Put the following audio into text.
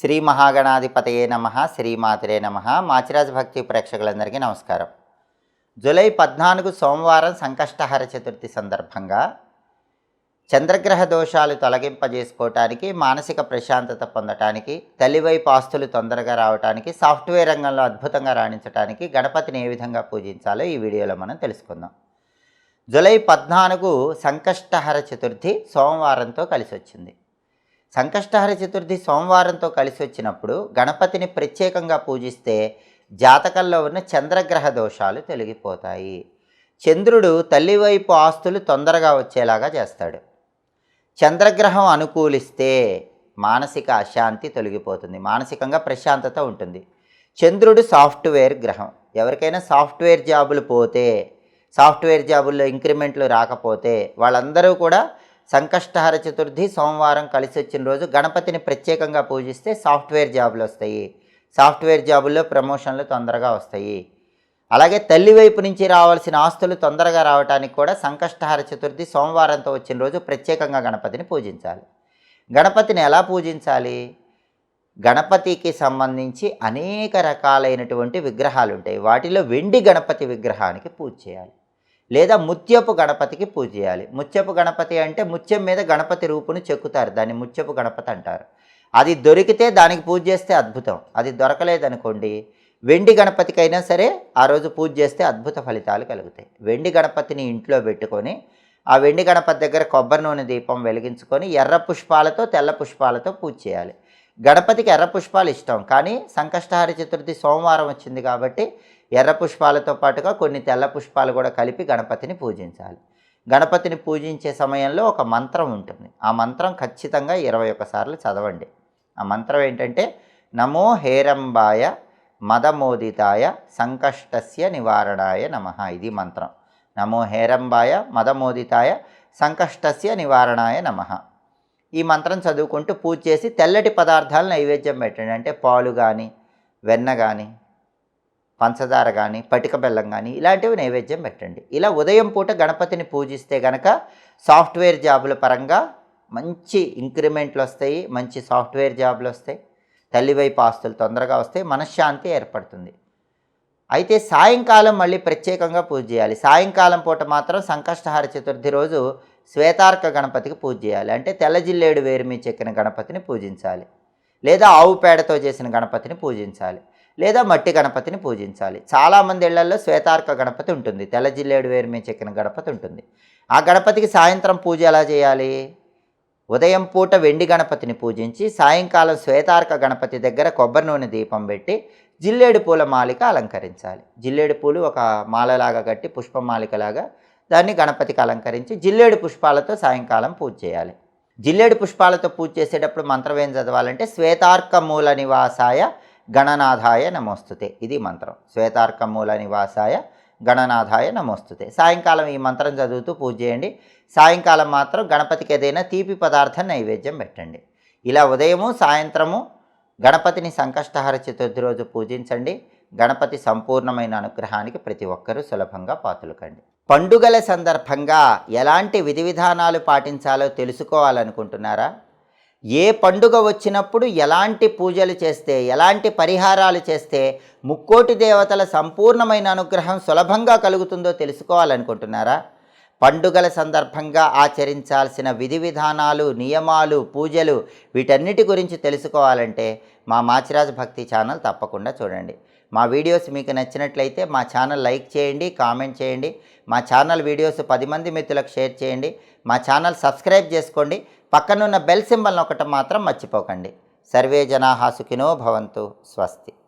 శ్రీ మహాగణాధిపతయే నమ శ్రీమాతరే నమ. మాచిరాజ భక్తి ప్రేక్షకులందరికీ నమస్కారం. జూలై పద్నాలుగు సోమవారం సంకష్టహర చతుర్థి సందర్భంగా చంద్రగ్రహ దోషాలు తొలగింపజేసుకోవటానికి మానసిక ప్రశాంతత పొందటానికి తల్లివైపు ఆస్తులు తొందరగా రావటానికి సాఫ్ట్వేర్ రంగంలో అద్భుతంగా రాణించడానికి గణపతిని ఏ విధంగా పూజించాలో ఈ వీడియోలో మనం తెలుసుకుందాం. జూలై పద్నాలుగు సంకష్టహర చతుర్థి సోమవారంతో కలిసి వచ్చింది సంకష్టహర చతుర్థి సోమవారంతో కలిసి వచ్చినప్పుడు గణపతిని ప్రత్యేకంగా పూజిస్తే జాతకంలో ఉన్న చంద్రగ్రహ దోషాలు తొలగిపోతాయి. చంద్రుడు తల్లివైపు ఆస్తులు తొందరగా వచ్చేలాగా చేస్తాడు. చంద్రగ్రహం అనుకూలిస్తే మానసిక అశాంతి తొలగిపోతుంది. మానసికంగా ప్రశాంతత ఉంటుంది. చంద్రుడు సాఫ్ట్వేర్ గ్రహం. ఎవరికైనా సాఫ్ట్వేర్ జాబులు పోతే సాఫ్ట్వేర్ జాబుల్లో ఇంక్రిమెంట్లు రాకపోతే వాళ్ళందరూ కూడా సంకష్టహర చతుర్థి సోమవారం కలిసి వచ్చిన రోజు గణపతిని ప్రత్యేకంగా పూజిస్తే సాఫ్ట్వేర్ జాబులు వస్తాయి. సాఫ్ట్వేర్ జాబుల్లో ప్రమోషన్లు తొందరగా వస్తాయి. అలాగే తల్లి వైపు నుంచి రావాల్సిన ఆస్తులు తొందరగా రావడానికి కూడా సంకష్టహర చతుర్థి సోమవారంతో వచ్చిన రోజు ప్రత్యేకంగా గణపతిని పూజించాలి. గణపతిని ఎలా పూజించాలి? గణపతికి సంబంధించి అనేక రకాలైనటువంటి విగ్రహాలు ఉంటాయి. వాటిలో వెండి గణపతి విగ్రహానికి పూజ చేయాలి. లేదా ముత్యపు గణపతికి పూజ చేయాలి. ముత్యపు గణపతి అంటే ముత్యం మీద గణపతి రూపును చెక్కుతారు. దాన్ని ముత్యపు గణపతి అంటారు. అది దొరికితే దానికి పూజ చేస్తే అద్భుతం. అది దొరకలేదనుకోండి వెండి గణపతికైనా సరే ఆ రోజు పూజ చేస్తే అద్భుత ఫలితాలు కలుగుతాయి. వెండి గణపతిని ఇంట్లో పెట్టుకొని ఆ వెండి గణపతి దగ్గర కొబ్బరి నూనె దీపం వెలిగించుకొని ఎర్ర పుష్పాలతో తెల్ల పుష్పాలతో పూజ చేయాలి. గణపతికి ఎర్ర పుష్పాలు ఇష్టం కానీ సంకష్టహార చతుర్థి సోమవారం వచ్చింది కాబట్టి ఎర్ర పుష్పాలతో పాటుగా కొన్ని తెల్ల పుష్పాలు కూడా కలిపి గణపతిని పూజించాలి. గణపతిని పూజించే సమయంలో ఒక మంత్రం ఉంటుంది. ఆ మంత్రం ఖచ్చితంగా ఇరవై సార్లు చదవండి. ఆ మంత్రం ఏంటంటే నమో హేరంబాయ మదమోదితాయ సంకష్టస్య నివారణాయ నమ. ఇది మంత్రం. నమో హేరంబాయ మదమోదితాయ సంకష్టస్య నివారణాయ నమ. ఈ మంత్రం చదువుకుంటూ పూజ చేసి తెల్లటి పదార్థాలు నైవేద్యం పెట్టండి. అంటే పాలు కానీ వెన్న కానీ పంచదార కానీ పటిక బెల్లం కానీ ఇలాంటివి నైవేద్యం పెట్టండి. ఇలా ఉదయం పూట గణపతిని పూజిస్తే గనక సాఫ్ట్వేర్ జాబుల పరంగా మంచి ఇంక్రిమెంట్లు వస్తాయి మంచి సాఫ్ట్వేర్ జాబులు వస్తాయి తల్లివైపు ఆస్తులు తొందరగా వస్తాయి మనశ్శాంతి ఏర్పడుతుంది. అయితే సాయంకాలం మళ్ళీ ప్రత్యేకంగా పూజ చేయాలి. సాయంకాలం పూట మాత్రం సంకష్టహార చతుర్థి రోజు శ్వేతార్క గణపతికి పూజ చేయాలి. అంటే తెల్ల జిల్లేడు వేరు మీ చెక్కిన గణపతిని పూజించాలి. లేదా ఆవు పేడతో చేసిన గణపతిని పూజించాలి. లేదా మట్టి గణపతిని పూజించాలి. చాలామంది ఇళ్ళలో శ్వేతార్క గణపతి ఉంటుంది. తెల్ల జిల్లేడు వేరు మీ చెక్కిన గణపతి ఉంటుంది. ఆ గణపతికి సాయంత్రం పూజ ఎలా చేయాలి? ఉదయం పూట వెండి గణపతిని పూజించి సాయంకాలం శ్వేతార్క గణపతి దగ్గర కొబ్బరి నూనె దీపం పెట్టి జిల్లేడు పూల మాలిక అలంకరించాలి. జిల్లేడు పూలు ఒక మాలలాగా కట్టి పుష్పమాలికలాగా దాన్ని గణపతికి అలంకరించి జిల్లేడు పుష్పాలతో సాయంకాలం పూజ చేయాలి. జిల్లేడు పుష్పాలతో పూజ చేసేటప్పుడు మంత్రం ఏం చదవాలంటే శ్వేతార్క మూల నివాసాయ గణనాథాయ నమోస్తుతే. ఇది మంత్రం. శ్వేతార్క మూల నివాసాయ గణనాథాయ నమోస్తుతే. సాయంకాలం ఈ మంత్రం చదువుతూ పూజ చేయండి. సాయంకాలం మాత్రం గణపతికి ఏదైనా తీపి పదార్థం నైవేద్యం పెట్టండి. ఇలా ఉదయము సాయంత్రము గణపతిని సంకష్టహార చతుర్థి రోజు పూజించండి. గణపతి సంపూర్ణమైన అనుగ్రహానికి ప్రతి ఒక్కరూ సులభంగా పాతులకండి. పండుగల సందర్భంగా ఎలాంటి విధి విధానాలు పాటించాలో తెలుసుకోవాలనుకుంటున్నారా? ఏ పండుగ వచ్చినప్పుడు ఎలాంటి పూజలు చేస్తే ఎలాంటి పరిహారాలు చేస్తే ముక్కోటి దేవతల సంపూర్ణమైన అనుగ్రహం సులభంగా కలుగుతుందో తెలుసుకోవాలనుకుంటున్నారా? పండుగల సందర్భంగా ఆచరించాల్సిన విధి విధానాలు నియమాలు పూజలు వీటన్నిటి గురించి తెలుసుకోవాలంటే మా మాచిరాజ్ భక్తి ఛానల్ తప్పకుండా చూడండి. మా వీడియోస్ మీకు నచ్చినట్లయితే మా ఛానల్ లైక్ చేయండి కామెంట్ చేయండి. మా ఛానల్ వీడియోస్ పది మంది మిత్రులకు షేర్ చేయండి. మా ఛానల్ సబ్స్క్రైబ్ చేసుకోండి. పక్కనున్న బెల్ సింబల్ ఒకటి మాత్రం మర్చిపోకండి. సర్వే జనాహా సుఖినో భవంతు. స్వస్తి.